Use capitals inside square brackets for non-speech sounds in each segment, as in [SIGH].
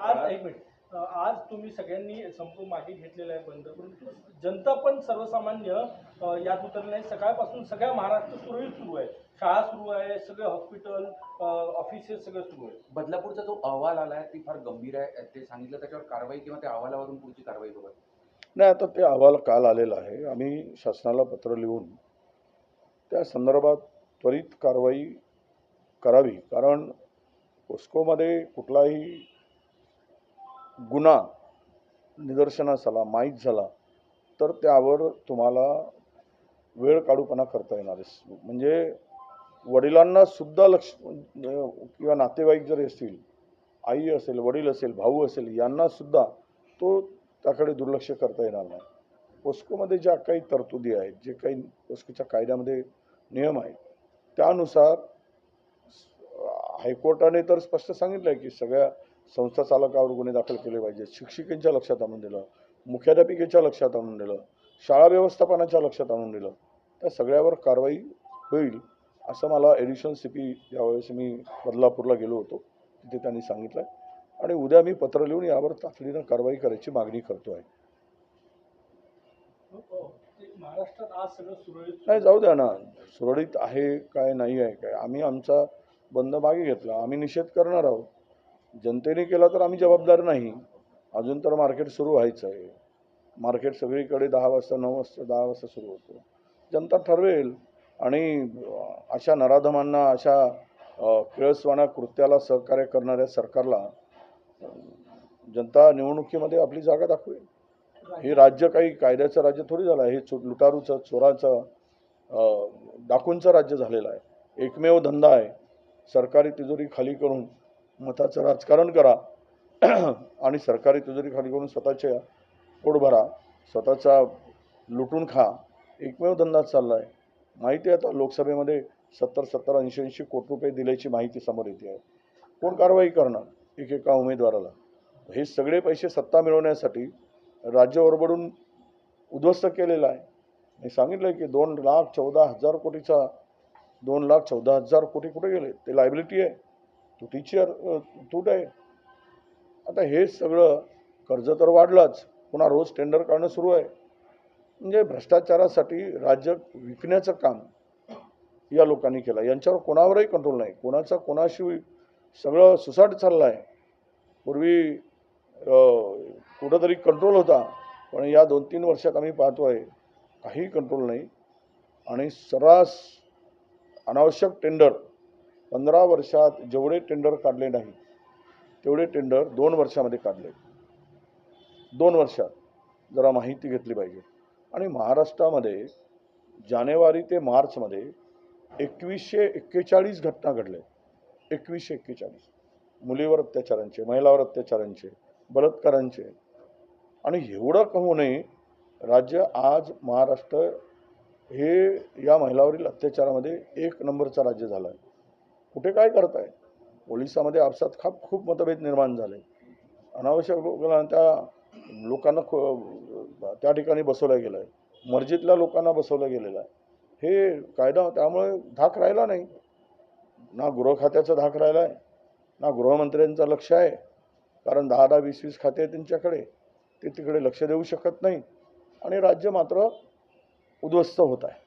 आज एक मिनिट. आज तुम्ही सगळ्यांनी संप मागे घेतलेला आहे बंद. परंतु जनता पण सर्वसामान्य यात उतरले नाही. सकाळपासून सगळ्या महाराष्ट्र सुरळीत सुरू आहे. शाळा सुरू आहे सगळे हॉस्पिटल ऑफिसेस सगळं सुरू आहे बदलापूरचा जो अहवाल आला आहे ती फार गंभीर आहे. ते सांगितलं त्याच्यावर कारवाई किंवा त्या अहवालावरून पुढची कारवाई बघत नाही आता ते अहवाल काल आलेला आहे. आम्ही शासनाला पत्र लिहून त्या संदर्भात त्वरित कारवाई करावी. कारण पोस्कोमध्ये कुठलाही गुन्हा निदर्शनास आला माहीत झाला तर त्यावर तुम्हाला वेळ काढूपणा करता येणार आहे. म्हणजे वडिलांना सुद्धा लक्ष म्हणजे किंवा नातेवाईक जर असतील आई असेल वडील असेल भाऊ असेल यांना सुद्धा तो त्याकडे दुर्लक्ष करता येणार नाही. पोस्कोमध्ये ज्या काही तरतुदी आहेत जे काही पोस्कोच्या कायद्यामध्ये नियम आहेत त्यानुसार हायकोर्टाने तर स्पष्ट सांगितलं आहे की सगळ्या संस्था चालकावर गुन्हे दाखल केले पाहिजेत. शिक्षिकेच्या लक्षात आणून दिलं. मुख्याध्यापिकेच्या लक्षात आणून दिलं. शाळा व्यवस्थापनाच्या लक्षात आणून दिलं. त्या सगळ्यावर कारवाई होईल असं मला ॲडिशनल सी पी ज्यावेळेस मी बदलापूरला गेलो होतो. तिथे त्यांनी सांगितलं आणि उद्या मी पत्र लिहून यावर तातडीनं कारवाई करायची मागणी करतो आहे. नाही जाऊ द्या ना. सुरळीत आहे काय नाही आहे काय? आम्ही आमचा बंद मागे घेतला. आम्ही निषेध करणार आहोत. जनतेने केला तर आम्ही जबाबदार नाही. अजून तर मार्केट सुरू व्हायचं आहे मार्केट सगळीकडे दहा वाजता नऊ वाजता दहा वाजता सुरू होतं. जनता ठरवेल. आणि अशा नराधमांना अशा किळसवाना कृत्याला सहकार्य करणाऱ्या सरकारला जनता निवडणुकीमध्ये आपली जागा दाखवेल. हे राज्य काही कायद्याचं राज्य थोडी झालं आहे. हे चो लुटारूचं चोराचं डाकूंचं राज्य झालेलं आहे. एकमेव धंदा आहे. सरकारी तिजोरी खाली करून मताचं राजकारण करा. [CLEARS THROAT] आणि सरकारी तिजोरी खाली करून स्वतःच्या पोट भरा. स्वतःचा लुटून खा. एकमेव धंदा चालला आहे माहिती आहे आता लोकसभेमध्ये सत्तर सत्तर ऐंशी ऐंशी कोटी रुपये दिल्याची माहिती समोर येते आहे. कोण कारवाई करणार एकेका उमेदवाराला? हे सगळे पैसे सत्ता मिळवण्यासाठी राज्य ओरबडून उद्ध्वस्त केलेलं आहे. मी सांगितलं की दोन लाख चौदा हजार कोटीचा दोन लाख चौदा हजार कोटी कुठे गेले? ते लायबिलिटी आहे. तुटीची तूट आहे आता हे सगळं कर्ज तर वाढलंच पुन्हा रोज टेंडर काढणं सुरू आहे. म्हणजे भ्रष्टाचारासाठी राज्य विकण्याचं काम या लोकांनी केलं. यांच्यावर कोणावरही कंट्रोल नाही. कोणाचा कोणाशी सगळं सुसाट चाललं आहे पूर्वी कुठंतरी कंट्रोल होता पण या दोन तीन वर्षात आम्ही पाहतो आहे काही कंट्रोल नाही. आणि सर्रास अनावश्यक टेंडर पंधरा वर्षात जेवढे टेंडर काढले नाही तेवढे टेंडर दोन वर्षामध्ये काढले. दोन वर्षात. जरा माहिती घेतली पाहिजे. आणि महाराष्ट्रामध्ये जानेवारी ते मार्चमध्ये एकवीसशे एक्केचाळीस घटना घडल्या. एकवीसशे एक्केचाळीस. मुलीवर अत्याचारांचे महिलावर अत्याचारांचे बलात्कारांचे. आणि एवढं का होऊ नये? राज्य आज महाराष्ट्र हे या महिलावरील अत्याचारामध्ये एक नंबरचं राज्य झालं आहे. कुठे काय करताय? पोलिसामध्ये आपसात खाप खूप मतभेद निर्माण झाले. अनावश्यक लोकांना त्या लोकांना खो- त्या ठिकाणी बसवलं गेलं आहे मर्जीतल्या लोकांना बसवलं गेलेलं आहे. हे कायदा त्यामुळे धाक राहिला नाही. ना गृह खात्याचा धाक राहिला आहे. ना गृहमंत्र्यांचं लक्ष आहे. कारण दहा दहा वीस वीस खाते आहे त्यांच्याकडे. ते तिकडे लक्ष देऊ शकत नाही आणि राज्य मात्र उद्ध्वस्त होत आहे.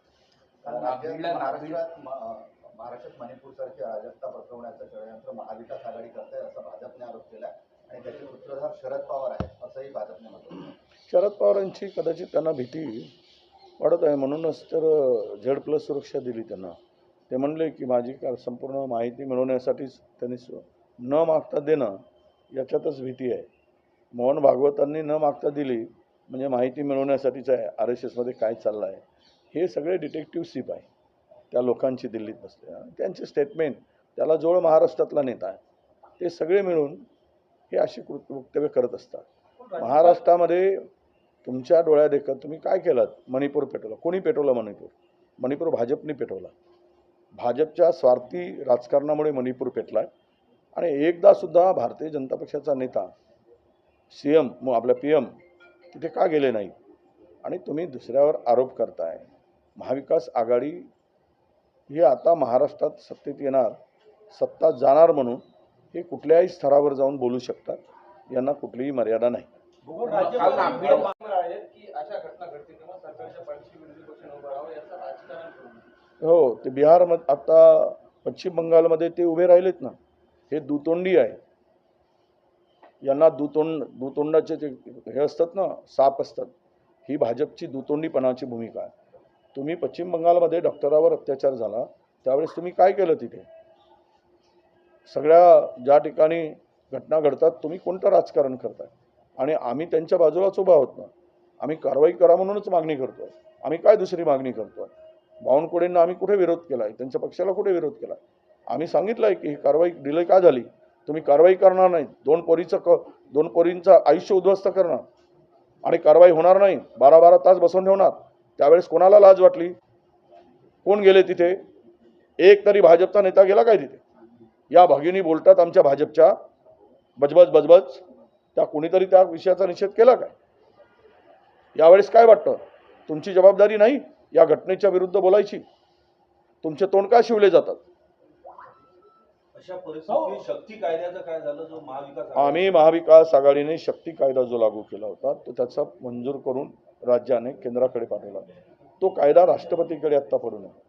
महाराष्ट्रात मणिपूरसारखी अराजकता पसरवण्याचं षडयंत्र महाविकास आघाडी करते असा भाजपने आरोप केला आणि त्याचे सूत्रधार शरद पवार आहेत असंही भाजपने म्हटलं शरद पवारांची कदाचित त्यांना भीती वाढत आहे. म्हणूनच तर झेड प्लस सुरक्षा दिली त्यांना. ते म्हणले की माझी का संपूर्ण माहिती मिळवण्यासाठीच त्यांनी न मागता देणं याच्यातच भीती आहे. मोहन भागवतांनी न मागता दिली म्हणजे माहिती मिळवण्यासाठीच आहे. आर एस एसमध्ये काय चाललं आहे हे सगळे डिटेक्टिव्ह सीप आहे. त्या लोकांची दिल्लीत बसते त्यांचे स्टेटमेंट त्याला जोड महाराष्ट्रातला नेता आहे. ते सगळे मिळून हे अशी कृत वक्तव्य करत असतात. महाराष्ट्रामध्ये तुमच्या डोळ्यादेखत तुम्ही काय केलं मणिपूर पेटवलं. कोणी पेटवलं मणिपूर? मणिपूर भाजपने पेटवला. भाजपच्या स्वार्थी राजकारणामुळे मणिपूर पेटला आहे आणि एकदा सुद्धा भारतीय जनता पक्षाचा नेता सी एम मग आपल्या पी एम तिथे का गेले नाही आणि तुम्ही दुसऱ्यावर आरोप करताय. महाविकास आघाडी ही आता महाराष्ट्रात सत्तेत येणार सत्ता जाणार म्हणून हे कुठल्याही स्तरावर जाऊन बोलू शकतात यांना कुठलीही मर्यादा नाही. हो ते बिहारमध्ये आता पश्चिम बंगालमध्ये ते उभे राहिलेत ना हे दुतोंडी आहे. यांना दुतोंड दुतोंडाचे ते हे असतात ना साप असतात ही भाजपची दुतोंडीपणाची भूमिका आहे. तुम्ही पश्चिम बंगालमध्ये डॉक्टरावर अत्याचार झाला त्यावेळेस तुम्ही काय केलं तिथे? सगळ्या ज्या ठिकाणी घटना घडतात तुम्ही कोणतं राजकारण करताय? आणि आम्ही त्यांच्या बाजूलाच उभा आहोत ना. आम्ही कारवाई करा म्हणूनच मागणी करतोय. आम्ही काय दुसरी मागणी करतोय? बावनकुळेंना आम्ही कुठे विरोध केला आहे त्यांच्या पक्षाला कुठे विरोध केला आम्ही सांगितलं आहे की ही कारवाई डिले का झाली? तुम्ही कारवाई करणार नाही. दोन पोरीचं क दोन पोरींचं आयुष्य उद्ध्वस्त करणार. आणि कारवाई होणार नाही. बारा बारा तास बसवून ठेवणार. त्यावेळेस कोणाला लाज वाटली? कोण गेले तिथे? एक तरी भाजपचा नेता गेला काय तिथे? या भगिनी बोलतात आमच्या भाजपच्या बजबज बजबज त्या कोणीतरी त्या विषयाचा निषेध केला काय? यावेळेस काय वाटतं? तुमची जबाबदारी नाही या घटनेच्या विरुद्ध बोलायची? तुमचे तोंड का शिवले जातात? अशा परिस्थितीत शक्ती कायद्याचं काय झालं? जो महाविकास आघाडी- आम्ही महाविकास आघाडीने शक्ती कायदा जो लागू केला होता तो त्याचा मंजूर करून राज्याने केंद्राकडे पाठवला. तो कायदा राष्ट्रपतीकडे आत्ता पडून आहे.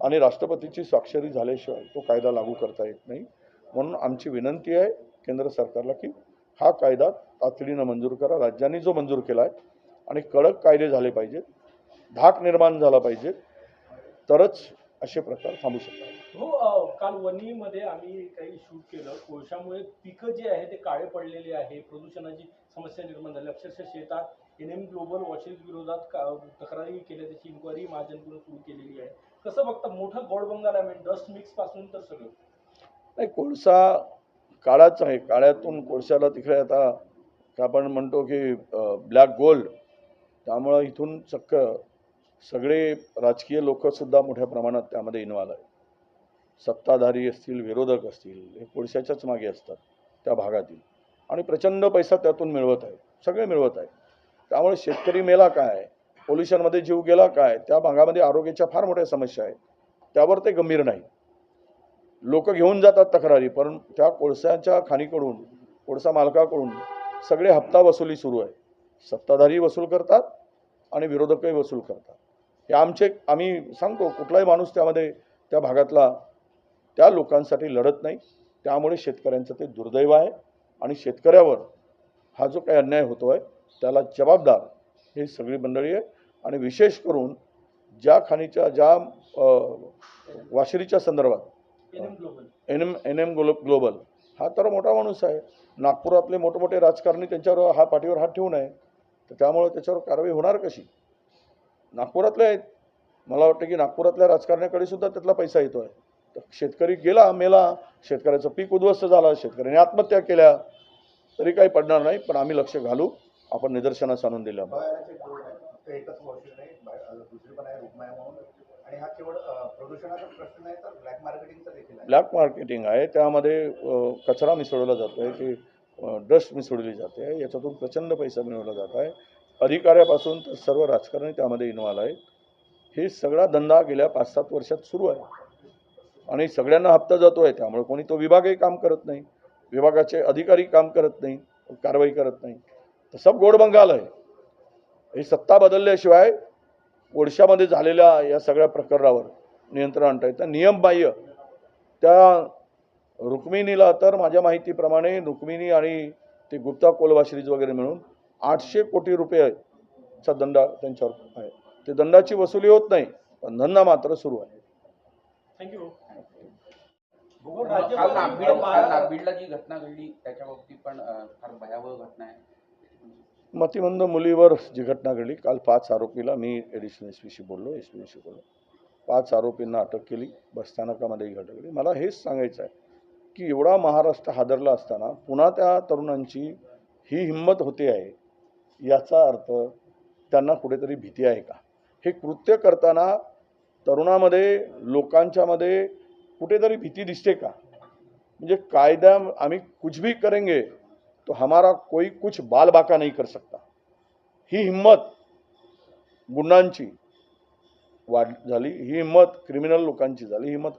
आणि राष्ट्रपतीची स्वाक्षरी झाल्याशिवाय तो कायदा लागू करता येत नाही. म्हणून आमची विनंती आहे केंद्र सरकारला की हा कायदा तातडीनं मंजूर करा. राज्यांनी जो मंजूर केला आहे आणि कडक कायदे झाले पाहिजेत धाक निर्माण झाला पाहिजे तरच असे प्रकार थांबू शकतात. हो काल वणीमध्ये आम्ही काही शूट केलं. कोळशामुळे पिकं जे आहे ते काळे पडलेले आहे प्रदूषणाची समस्या निर्माण झाली. अक्षरशः शेतात एन एम ग्लोबल वॉचेस विरोधात का- तक्रारी केल्या त्याची इन्क्वायरी महाजनकडून सुरू केलेली आहे. कसं बघता मोठं गोड बंगाल आहे डस्ट मिक्सपासून तर सगळं. नाही कोळसा काळाच आहे. काळ्यातून कोळशाला तिकडे आता आपण म्हणतो की ब्लॅक गोल्ड त्यामुळं इथून चक्क सगळे राजकीय लोकसुद्धा मोठ्या प्रमाणात त्यामध्ये इन्व्हॉल्व आहे सत्ताधारी असतील विरोधक असतील हे कोळशाच्याच मागे असतात त्या भागातील. आणि प्रचंड पैसा त्यातून मिळवत आहे सगळे मिळवत आहे त्यामुळे शेतकरी मेला काय? पोल्युशनमध्ये जीव गेला काय? त्या भागामध्ये आरोग्याच्या फार मोठ्या समस्या आहेत. त्यावर ते गंभीर नाही लोक घेऊन जातात तक्रारी पण त्या कोळशाच्या खाणीकडून कोळसा मालकाकडून सगळे हप्ता वसुली सुरू आहे सत्ताधारी वसूल करतात आणि विरोधकही वसूल करतात. हे आमचे आम्ही सांगतो कुठलाही माणूस त्यामध्ये त्या भागातला त्या लोकांसाठी लढत नाही. त्यामुळे शेतकऱ्यांचं ते दुर्दैव आहे आणि शेतकऱ्यावर हा जो काही अन्याय होतो आहे त्याला जबाबदार ही सगळी मंडळी आहे आणि विशेष करून ज्या खाणीच्या ज्या वाशिरीच्या संदर्भात N M global. N M N M glow global. हा तर मोठा माणूस आहे. नागपुरातले मोठमोठे राजकारणी त्यांच्यावर हा पाठीवर हात ठेवून आहे तर त्यामुळं त्याच्यावर कारवाई होणार कशी? नागपुरातले आहेत. मला वाटतं की नागपुरातल्या राजकारण्याकडे सुद्धा त्यातला पैसा येतो आहे तर शेतकरी गेला मेला शेतकऱ्याचं पीक उद्ध्वस्त झालं शेतकऱ्याने आत्महत्या केल्या तरी काही पडणार नाही पण आम्ही लक्ष घालू. आपण निदर्शनास आणून दिलं. ब्लॅक मार्केटिंग आहे त्यामध्ये कचरा मिसळवला जातो आहे की डस्ट मिसळली जाते. याच्यातून प्रचंड पैसा मिळवला जात आहे. अधिकाऱ्यापासून तर सर्व राजकारणी त्यामध्ये इन्व्हॉल्व आहेत. हे सगळा धंदा गेल्या पाच सात वर्षात सुरू आहे. आणि सगळ्यांना हप्ता जातो आहे त्यामुळे कोणी तो विभागही काम करत नाही. विभागाचे अधिकारी काम करत नाही कारवाई करत नाही. तर सब गोड बंगाल आहे. ही सत्ता बदलल्याशिवाय ओडिशामध्ये झालेल्या या सगळ्या प्रकरणावर नियंत्रण आणता येतं. नियमबाह्य त्या रुक्मिणीला तर माझ्या माहितीप्रमाणे रुक्मिणी आणि ते गुप्ता कोलवाश्रीज वगैरे मिळून आठशे कोटी रुपयाचा दंड त्यांच्यावर आहे. ते दंडाची वसुली होत नाही पण धंदा मात्र सुरू आहे. थँक्यू नागबीडला जी घटना घडली त्याच्या बाबतीत पण फार भयावह घटना आहे. मतिमंद मुलीवर जी घटना घडली काल पाच आरोपीला मी एडिशनल एस पीशी बोललो एस पीशी बोललो. पाच आरोपींना अटक केली बसस्थानकामध्ये ही घटना घडली. मला हेच सांगायचं आहे की एवढा महाराष्ट्र हादरला असताना पुन्हा त्या तरुणांची ही हिंमत होते आहे याचा अर्थ त्यांना कुठेतरी भीती आहे का? हे कृत्य करताना तरुणामध्ये लोकांच्यामध्ये कुठेतरी भीती दिसते का? म्हणजे कायदा आम्ही कुछ भी करेंगे तो हमारा कोई कुछ बाल बाका नहीं कर सकता। ही हिंमत गुंडांची वाढ झाली ही हिंमत क्रिमिनल लोकांची झाली हिंमत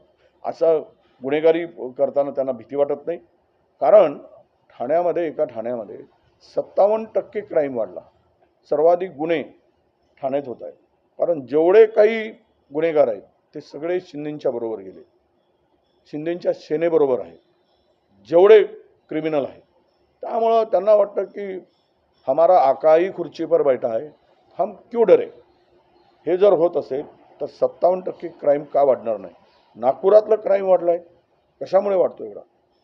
असा गुन्हेगारी करताना त्यांना भीती वाटत नाही. कारण ठाण्यामध्ये एका ठाण्यामध्ये सत्तावन्न टक्के क्राईम वाढला. सर्वाधिक गुन्हे ठाण्यात होत आहेत. कारण जेवढे काही गुन्हेगार आहेत ते सगळे शिंदेच्या बरोबर गेले. शिंदेच्या सेनेबरोबर आहेत. जेवढे क्रिमिनल आहेत. त्यामुळं त्यांना वाटतं की हमारा आकाही खुर्ची पर बैठा आहे हम क्यू डरे? हे जर होत असेल तर सत्तावन्न टक्के क्राईम का वाढणार नाही? नागपुरातलं क्राईम वाढलं आहे कशामुळे वाढतो एवढा?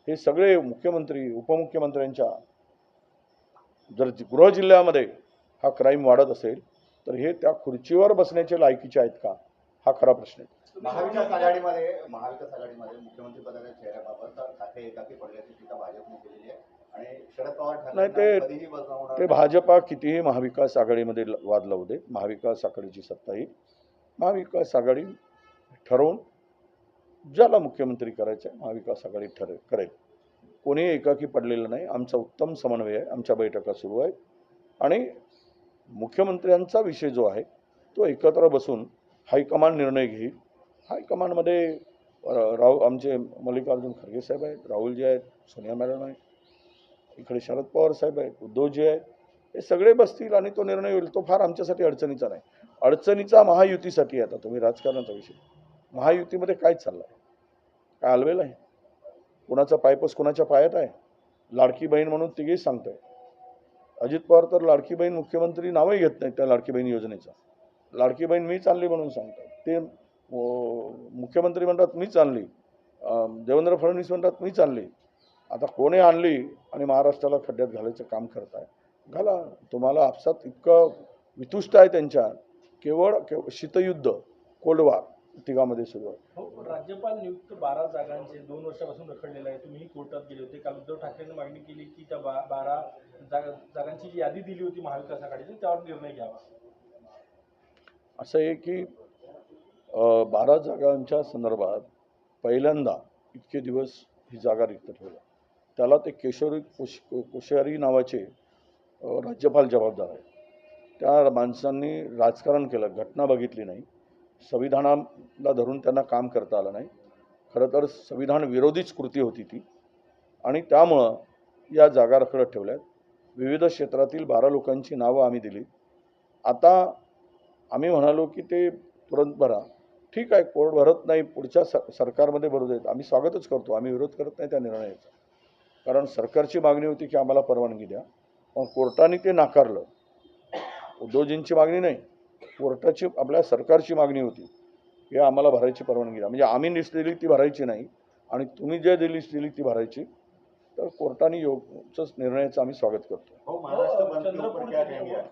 हे सगळे मुख्यमंत्री उपमुख्यमंत्र्यांच्या जर गृह जिल्ह्यामध्ये हा क्राईम वाढत असेल तर हे त्या खुर्चीवर बसण्याचे लायकीचे आहेत का? हा खरा प्रश्न आहे. महाविकास आघाडीमध्ये महाविकास आघाडीमध्ये मुख्यमंत्री पदाच्या चेहऱ्याबाबत ठाकरे एकाकी पडल्याची टीका भाजपने केलेली आहे. नाही, ते- ते भाजपा कितीही महाविकास आघाडीमध्ये वाद लावू दे महाविकास आघाडीची सत्ता येईल. महाविकास आघाडी ठरवून ज्याला मुख्यमंत्री करायचं आहे महाविकास आघाडी ठरेल करेल. कोणी एकाकी पडलेलं नाही आमचा उत्तम समन्वय आहे आमच्या बैठका सुरू आहेत. आणि मुख्यमंत्र्यांचा विषय जो आहे तो एकत्र बसून हायकमांड निर्णय घेईल. हायकमांडमध्ये राव आमचे मल्लिकार्जुन खरगे साहेब आहेत राहुलजी आहेत सोनिया मॅडम आहे इकडे शरद पवार साहेब आहेत उद्धवजी आहेत हे सगळे बसतील आणि तो निर्णय होईल. तो फार आमच्यासाठी अडचणीचा नाही. अडचणीचा महायुतीसाठी आहे आता तुम्ही राजकारणाचा विषय. महायुतीमध्ये काय चाललं आहे काय आलवेल आहे? कुणाचा पायपस कुणाच्या पायात आहे? लाडकी बहीण म्हणून तिघेही सांगताय अजित पवार तर लाडकी बहीण मुख्यमंत्री नावही घेत नाहीत त्या लाडकी बहीण योजनेचा. लाडकी बहीण मी चालली म्हणून सांगतात. ते मुख्यमंत्री म्हणतात मी चालली देवेंद्र फडणवीस म्हणतात मी चालली आता कोणी आणली आणि महाराष्ट्राला खड्ड्यात घालायचं काम करताय? घाला. तुम्हाला आपसात इतकं वितुष्ट आहे त्यांच्या. केवळ केव शीतयुद्ध कोल्ड वॉर तिघामध्ये सुरू आहे हो, राज्यपाल नियुक्त बारा जागांचे दोन वर्षापासून रखडलेलं आहे. तुम्ही कोर्टात गेले होते. काल उद्धव ठाकरेंनी मागणी केली की त्या बा बारा जागा जागांची जी यादी दिली होती महाविकास आघाडीची त्यावर निर्णय घ्यावा. असं आहे की बारा जागांच्या संदर्भात पहिल्यांदा इतके दिवस ही जागा रिक्त ठेवल्या. त्याला ते केशरी कुश कुशारी नावाचे राज्यपाल जबाबदार आहे त्या माणसांनी राजकारण केलं घटना बघितली नाही. संविधानाला धरून त्यांना काम करता आलं नाही. खरं तर संविधान विरोधीच कृती होती ती. आणि त्यामुळं या जागा रखडत ठेवल्यात. विविध क्षेत्रातील बारा लोकांची नावं आम्ही दिली. आता आम्ही म्हणालो की ते तुरंत भरा. ठीक आहे कोर्ट भरत नाही पुढच्या स सरकारमध्ये भरू देत. आम्ही स्वागतच करतो. आम्ही विरोध करत नाही त्या निर्णयाचा. कारण सरकारची मागणी होती की आम्हाला परवानगी द्या. पण कोर्टाने ते नाकारलं. उद्योजींची मागणी नाही. कोर्टाची आपल्या सरकारची मागणी होती की आम्हाला भरायची परवानगी द्या. म्हणजे आम्ही लिस्ट दिली ती भरायची नाही आणि तुम्ही जे दिली लिस्ट दिली ती भरायची. तर कोर्टाने योगच निर्णयाचं आम्ही स्वागत करतो